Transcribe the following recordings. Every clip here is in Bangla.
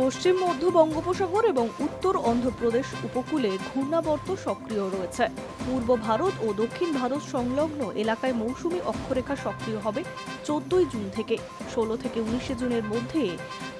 পশ্চিম, মধ্য বঙ্গোপসাগর এবং উত্তর অন্ধ্রপ্রদেশ উপকূলে ঘূর্ণাবর্ত সক্রিয় রয়েছে। পূর্ব ভারত ও দক্ষিণ ভারত সংলগ্ন এলাকায় মৌসুমী অক্ষরেখা সক্রিয় হবে চোদ্দই জুন থেকে। ষোলো থেকে উনিশে জুনের মধ্যে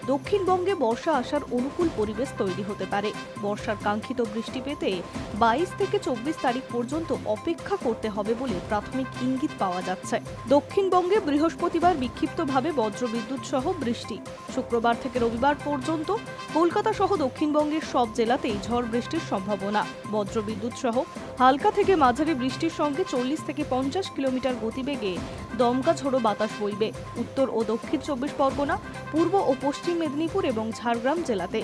দক্ষিণবঙ্গে বর্ষা আসার অনুকূল পরিবেশ তৈরি হতে পারে। বর্ষার কাঙ্ক্ষিত বৃষ্টি পেতে বাইশ থেকে চব্বিশ তারিখ পর্যন্ত অপেক্ষা করতে হবে বলে প্রাথমিক ইঙ্গিত পাওয়া যাচ্ছে। দক্ষিণবঙ্গে বৃহস্পতিবার বিক্ষিপ্তভাবে বজ্রবিদ্যুৎ সহ বৃষ্টি। শুক্রবার থেকে রবিবার পর্যন্ত কলকাতা সহ দক্ষিণবঙ্গের সব জেলাতেই ঝড় বৃষ্টির সম্ভাবনা। বজ্রবিদ্যুৎ সহ হালকা থেকে মাঝারি বৃষ্টির সঙ্গে চল্লিশ থেকে পঞ্চাশ কিলোমিটার গতিবেগে দমকা ঝোড়ো বাতাস বইবে। উত্তর ও দক্ষিণ চব্বিশ পরগনা, পূর্ব ও পশ্চিম মেদিনীপুর এবং ঝাড়গ্রাম জেলাতে।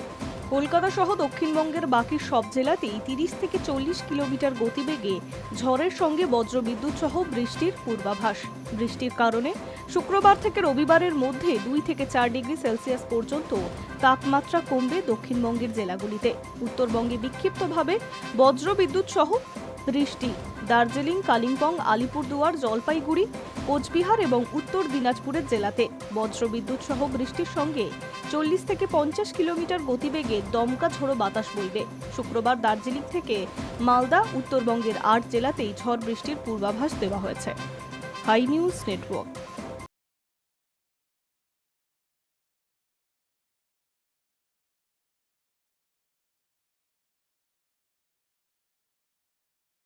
কলকাতা সহ দক্ষিণবঙ্গের বাকি সব জেলাতেই তিরিশ থেকে চল্লিশ কিলোমিটার গতিবেগে ঝড়ের সঙ্গে বজ্রবিদ্যুৎ সহ বৃষ্টির পূর্বাভাস। বৃষ্টির কারণে শুক্রবার থেকে রবিবারের মধ্যে দুই থেকে চার ডিগ্রি সেলসিয়াস পর্যন্ত তাপমাত্রা কমবে দক্ষিণবঙ্গের জেলাগুলিতে। উত্তরবঙ্গে বিক্ষিপ্তভাবে বজ্রবিদ্যুৎ সহ বৃষ্টি। দার্জিলিং, কালিম্পং, আলিপুরদুয়ার, জলপাইগুড়ি, কোচবিহার এবং উত্তর দিনাজপুরের জেলাতে বজ্রবিদ্যুৎ সহ বৃষ্টির সঙ্গে চল্লিশ থেকে পঞ্চাশ কিলোমিটার গতিবেগে দমকা ঝোড়ো বাতাস বইবে। শুক্রবার দার্জিলিং থেকে মালদা, উত্তরবঙ্গের আট জেলাতেই ঝড় বৃষ্টির পূর্বাভাস দেওয়া হয়েছে। High News Network.